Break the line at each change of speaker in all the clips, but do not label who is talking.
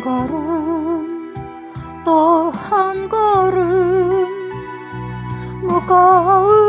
한 걸음 또 한 걸음. 무거운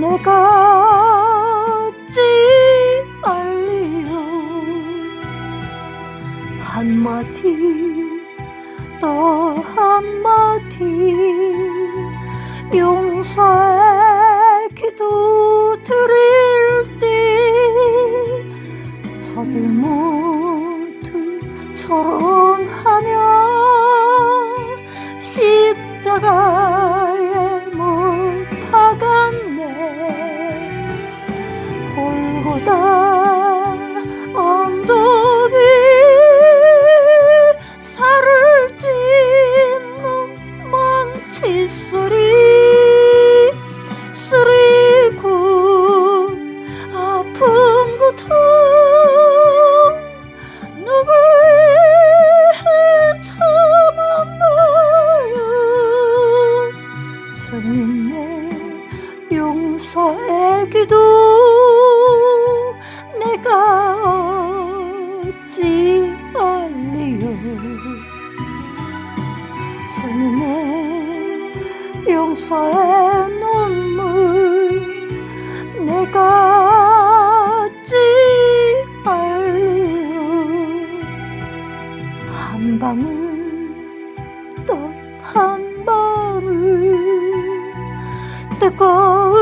내가 어찌 알리요 한마디 또 한마디. 용서의 어찌 알리요. 주님의 용서의 눈물 내가 어찌 알리요 한 방울 또한 방울 뜨거운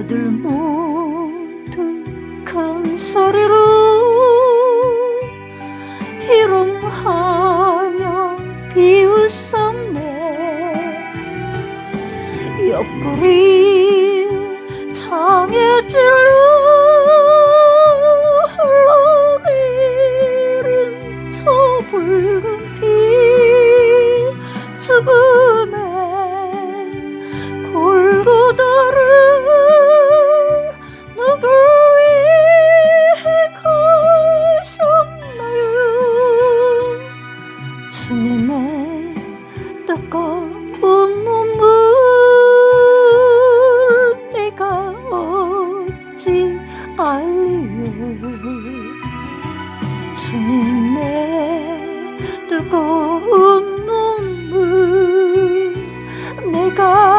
저들 모두 큰 소리로 희롱하며 비웃었네. 옆구리 창에 찔러 흘러내린 저 붉은 피 죽음 뜨거운 눈물. 내가 어찌 알리요 주님의 뜨거운 눈물. 내가